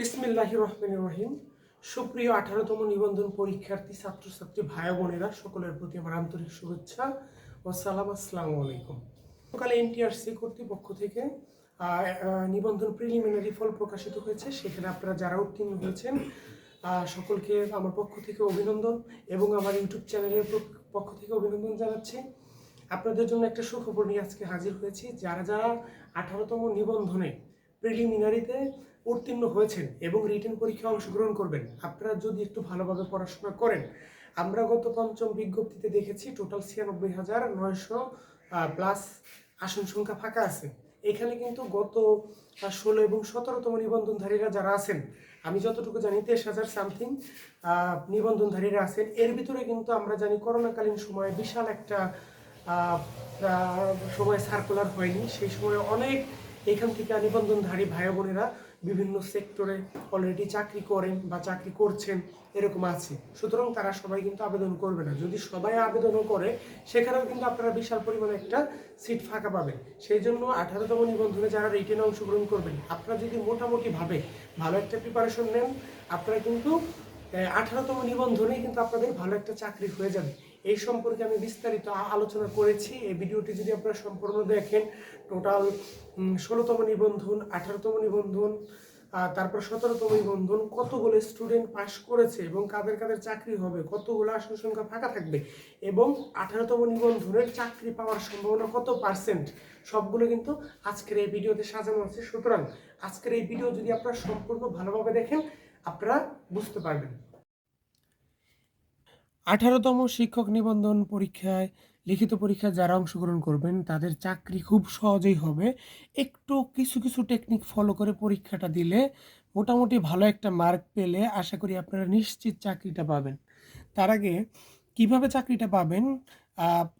বিসমিল্লাহ রহমান রহিম। সুপ্রিয় আঠারোতম নিবন্ধন পরীক্ষার্থী, ছাত্রছাত্রী ভাই বোনেরা সকলের প্রতি আমার আন্তরিক শুভেচ্ছা ও সালাম। আসসালামু আলাইকুম। সকালে এনটিআরসি কর্তৃপক্ষ থেকে নিবন্ধন প্রিলিমিনারি ফল প্রকাশিত হয়েছে। সেখানে আপনারা যারা উত্তীর্ণ হয়েছেন সকলকে আমার পক্ষ থেকে অভিনন্দন এবং আমার ইউটিউব চ্যানেলের পক্ষ থেকে অভিনন্দন জানাচ্ছি। আপনাদের জন্য একটা সুখবর নিয়ে আজকে হাজির হয়েছি। যারা যারা আঠারোতম নিবন্ধনে প্রিলিমিনারিতে উত্তীর্ণ হয়েছেন এবং রিটেন পরীক্ষায় অংশগ্রহণ করবেন। আপনারা যদি একটু ভালোভাবে পড়াশোনা করেন, আমরা গত পঞ্চম বিজ্ঞপ্তিতে দেখেছি টোটাল ছিয়ানব্বই হাজার নয়শো প্লাস আসন সংখ্যা ফাঁকা আছে। এখানে কিন্তু গত ষোলো এবং সতেরোতম নিবন্ধনধারীরা যারা আছেন, আমি যতটুকু জানি তেইশ হাজার সামথিং নিবন্ধনধারীরা আছেন। এর ভিতরে কিন্তু আমরা জানি করোনাকালীন সময়ে বিশাল একটা সময় সার্কুলার হয়নি। সেই সময় অনেক এখান থেকে নিবন্ধনধারী ভাই বোনেরা বিভিন্ন সেক্টরে অলরেডি চাকরি করেন বা চাকরি করছেন, এরকম আছে। সুতরাং তারা সবাই কিন্তু আবেদন করবে না। যদি সবাই আবেদনও করে, সেখানেও কিন্তু আপনারা বিশাল পরিমাণে একটা সিট ফাঁকা পাবেন। সেই জন্য আঠারোতম নিবন্ধনে যারা রিটেনে অংশগ্রহণ করবেন, আপনারা যদি মোটামুটিভাবে ভালো একটা প্রিপারেশন নেন, আপনারা কিন্তু আঠারোতম নিবন্ধনে কিন্তু আপনাদের ভালো একটা চাকরি হয়ে যাবে। এই সম্পর্কে আমি বিস্তারিত আলোচনা করেছি। এই ভিডিওটি যদি আপনারা সম্পূর্ণ দেখেন টোটাল ষোলোতম নিবন্ধন, আঠারোতম নিবন্ধন তারপর সতেরোতম নিবন্ধন, কতগুলো স্টুডেন্ট পাশ করেছে এবং কাদের কাদের চাকরি হবে, কতগুলো আসন সংখ্যা ফাঁকা থাকবে এবং আঠারোতম নিবন্ধনের চাকরি পাওয়ার সম্ভাবনা কত পার্সেন্ট সবগুলো কিন্তু আজকের এই ভিডিওতে সাজানো আছে। সুতরাং আজকের এই ভিডিও যদি আপনারা সম্পূর্ণ ভালোভাবে দেখেন, আপনারা বুঝতে পারবেন। আঠারোতম শিক্ষক নিবন্ধন পরীক্ষায়, লিখিত পরীক্ষায় যারা অংশগ্রহণ করবেন, তাদের চাকরি খুব সহজেই হবে। একটু কিছু কিছু টেকনিক ফলো করে পরীক্ষাটা দিলে মোটামুটি ভালো একটা মার্ক পেলে আশা করি আপনারা নিশ্চিত চাকরিটা পাবেন। তার আগে কীভাবে চাকরিটা পাবেন?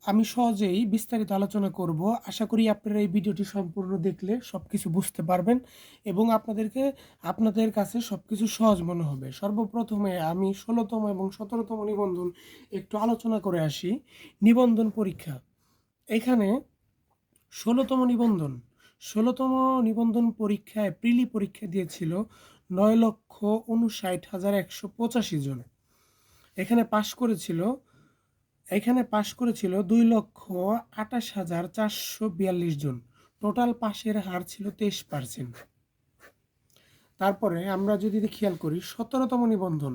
আমি সহজেই বিস্তারিত আলোচনা করব। আশা করি আপনারা এই ভিডিওটি সম্পূর্ণ দেখলে সব কিছু বুঝতে পারবেন এবং আপনাদেরকে, আপনাদের কাছে সব কিছু সহজ মনে হবে। সর্বপ্রথমে আমি ষোলোতম এবং সতেরোতম নিবন্ধন একটু আলোচনা করে আসি। নিবন্ধন পরীক্ষা। এখানে ষোলোতম নিবন্ধন। ষোলোতম নিবন্ধন পরীক্ষায় প্রিলি পরীক্ষা দিয়েছিল নয় লক্ষ উনষাট হাজার একশো পঁচাশি জন। এখানে পাশ করেছিল এখানে পাশ করেছিল দুই লক্ষ আঠাশ হাজার চারশো বিয়াল্লিশ জন। টোটাল পাশের হার ছিল তেইশ পার্সেন্ট তারপরে আমরা যদি খেয়াল করি, সতেরোতম নিবন্ধন।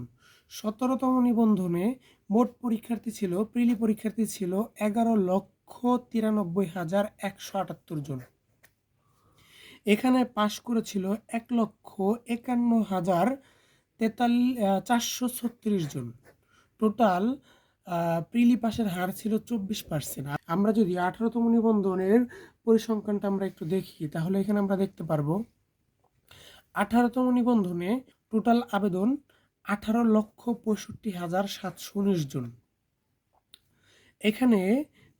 সতেরোতম নিবন্ধনে মোট পরীক্ষার্থী ছিল, প্রিলি পরীক্ষার্থী ছিল এগারো লক্ষ তিরানব্বই হাজার একশো আটাত্তর জন। এখানে পাশ করেছিল এক লক্ষ একান্ন হাজার তেতাল্লিশ চারশো ছত্রিশ জন। টোটাল প্রিলি পাশের হার ছিল চব্বিশ পার্সেন্ট আমরা যদি আঠারোতম নিবন্ধনের পরিসংখ্যানটা আমরা একটু দেখি, তাহলে এখানে আমরা দেখতে পারব, আঠারোতম নিবন্ধনে টোটাল আবেদন আঠারো লক্ষ পঁয়ষট্টি হাজার সাতশো উনিশ জন। এখানে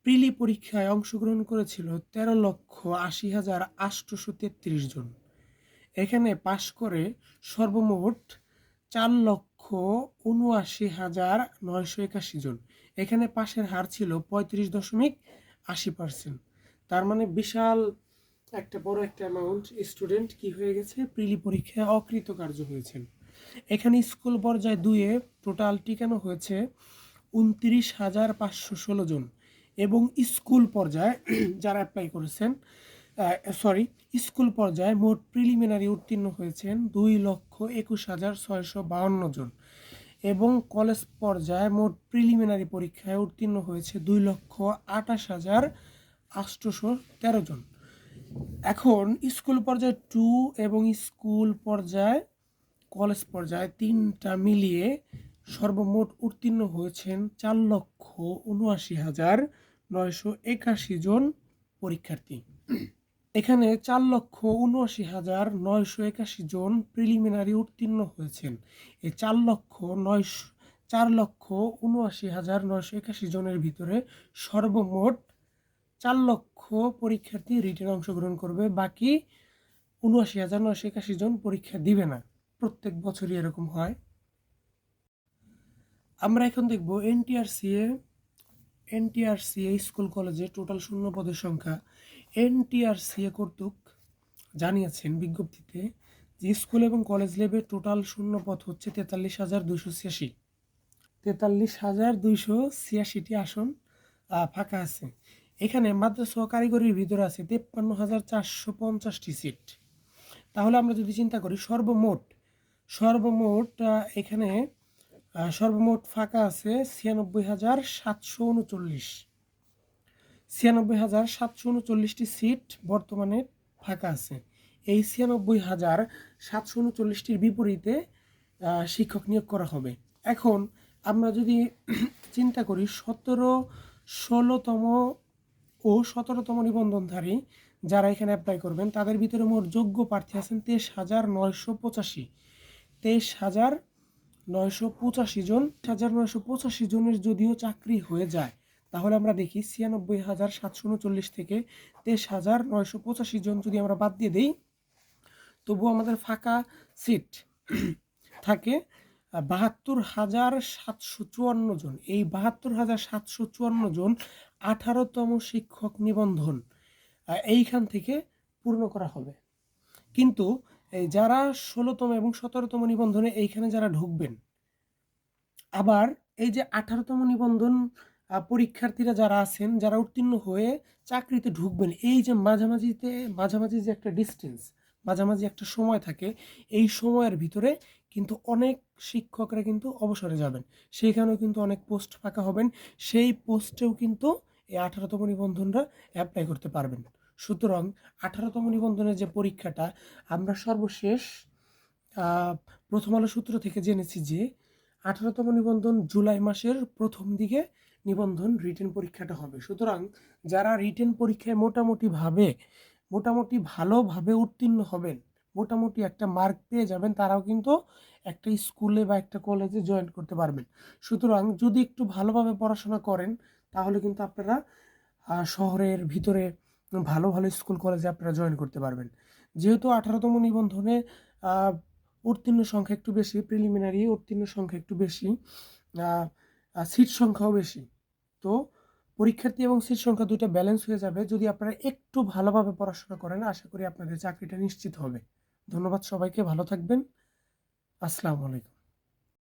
প্রিলি পরীক্ষায় অংশগ্রহণ করেছিল তেরো লক্ষ আশি হাজার আটশোশো তেত্রিশ জন। এখানে পাশ করে সর্বমোট চার লক্ষ উনআশি হাজার নয়শো একাশি জন। এখানে পাশের হার ছিল পঁয়ত্রিশ দশমিক আশি পার্সেন্ট। তার মানে বিশাল একটা বড় একটা অ্যামাউন্ট স্টুডেন্ট কি হয়ে গেছে? প্রিলি পরীক্ষায় অকৃতকার্য হয়েছেন। এখানে স্কুল পর্যায়ে দুয়ে টোটাল টিকানো হয়েছে উনত্রিশ হাজার পাঁচশো ষোলো জন এবং স্কুল পর্যায়ে যারা অ্যাপ্লাই করেছেন সরি স্কুল পর্যায়ে মোট প্রিলিমিনারি উত্তীর্ণ হয়েছেন দুই লক্ষ একুশ হাজার ছয়শো বাউন্ন জন এবং কলেজ পর্যায়ে মোট প্রিলিমিনারি পরীক্ষায় উত্তীর্ণ হয়েছে দুই লক্ষ আঠাশ হাজার আটশোশো তেরো জন। এখন স্কুল পর্যায়ে টু এবং স্কুল পর্যায়ে কলেজ পর্যায়ে তিনটা মিলিয়ে সর্বমোট উত্তীর্ণ হয়েছেন চার লক্ষ উনআশি হাজার নয়শো একাশি জন পরীক্ষার্থী। এখানে চার লক্ষ উনআশি হাজার নয়শো একাশি জন প্রিলিমিনারি উত্তীর্ণ হয়েছেন। এই চার লক্ষ নয়শো, চার লক্ষ উনআশি হাজার নয়শো একাশি জনের ভিতরে সর্বমোট চার লক্ষ পরীক্ষার্থী রিটেন অংশগ্রহণ করবে, বাকি উনআশি হাজার নয়শো একাশি জন পরীক্ষা দিবে না। প্রত্যেক বছরই এরকম হয়। আমরা এখন দেখব এনটিআরসিএ এনটিআরসিএ স্কুল কলেজে টোটাল শূন্য পদের সংখ্যা। এনটিআরসিএ কর্তৃক জানিয়েছেন বিজ্ঞপ্তিতে যে স্কুল এবং কলেজ লেভেল টোটাল শূন্য পদ হচ্ছে তেতাল্লিশ হাজার দুশো ছিয়াশি। তেতাল্লিশ হাজার দুইশো ছিয়াশিটি আসন ফাঁকা আছে। এখানে মাদ্রাসা কারিগরির ভিতরে আছে তেপ্পান্ন হাজার চারশো পঞ্চাশটি সিট। তাহলে আমরা যদি চিন্তা করি, সর্বমোট সর্বমোট এখানে সর্বমোট ফাঁকা আছে ছিয়ানব্বই হাজার সাতশো উনচল্লিশ। ছিয়ানব্বই হাজার সাতশো উনচল্লিশটি সিট বর্তমানে ফাঁকা আছে। এই ছিয়ানব্বই হাজার সাতশো উনচল্লিশটির বিপরীতে শিক্ষক নিয়োগ করা হবে। এখন আমরা যদি চিন্তা করি, সতেরো, ষোলোতম ও সতেরোতম নিবন্ধনধারী যারা এখানে অ্যাপ্লাই করবেন, তাদের ভিতরে মোট যোগ্য প্রার্থী আছেন তেইশ হাজার নয়শো পঁচাশি। তেইশ হাজার নয়শো পঁচাশি জন হাজার নয়শো পঁচাশি জনের যদিও চাকরি হয়ে যায় তাহলে আমরা দেখি ছিয়ানব্বই হাজার সাতশো উনচল্লিশ থেকে তেইশ হাজার নয়শো পঁচাশি জন যদি আমরা বাদ দিয়ে দিই তবুও আমাদের ফাঁকা সিট থাকে বাহাত্তর হাজার সাতশো চুয়ান্ন জন। এই বাহাত্তর হাজার সাতশো চুয়ান্ন জন আঠারোতম শিক্ষক নিবন্ধন এইখান থেকে পূর্ণ করা হবে। কিন্তু যারা ষোলোতম এবং সতেরোতম নিবন্ধনে এইখানে যারা ঢুকবেন, আবার এই যে আঠারোতম নিবন্ধন পরীক্ষার্থীরা যারা আছেন, যারা উত্তীর্ণ হয়ে চাকরিতে ঢুকবেন, এই যে মাঝামাঝিতে, মাঝামাঝি যে একটা ডিস্টেন্স মাঝামাঝি একটা সময় থাকে, এই সময়ের ভিতরে কিন্তু অনেক শিক্ষকরা কিন্তু অবসরে যাবেন। সেইখানেও কিন্তু অনেক পোস্ট ফাঁকা হবেন, সেই পোস্টেও কিন্তু এই আঠারোতম নিবন্ধনরা অ্যাপ্লাই করতে পারবেন। সুতরাং আঠারোতম নিবন্ধনের যে পরীক্ষাটা, আমরা সর্বশেষ প্রথম আলো সূত্র থেকে জেনেছি যে আঠারোতম নিবন্ধন জুলাই মাসের প্রথম দিকে নিবন্ধন রিটেন পরীক্ষাটা হবে। সুতরাং যারা রিটেন পরীক্ষায় মোটামুটিভাবে মোটামুটি ভালোভাবে উত্তীর্ণ হবেন, মোটামুটি একটা মার্ক পেয়ে যাবেন, তারাও কিন্তু একটা স্কুলে বা একটা কলেজে জয়েন করতে পারবেন। সুতরাং যদি একটু ভালোভাবে পড়াশোনা করেন, তাহলে কিন্তু আপনারা শহরের ভিতরে ভালো ভালো স্কুল, কলেজে আপনারা জয়েন করতে পারবেন। যেহেতু আঠারোতম নিবন্ধনে উত্তীর্ণ সংখ্যা একটু বেশি প্রিলিমিনারি উত্তীর্ণ সংখ্যা একটু বেশি সিট সংখ্যাও বেশি। তো পরীক্ষার্থী এবং সিট সংখ্যা দুইটা ব্যালেন্স হয়ে যাবে যদি আপনারা একটু ভালোভাবে পড়াশোনা করেন, আশা করি আপনাদের চাকরিটা নিশ্চিত হবে। ধন্যবাদ সবাইকে, ভালো থাকবেন। আসসালামু আলাইকুম।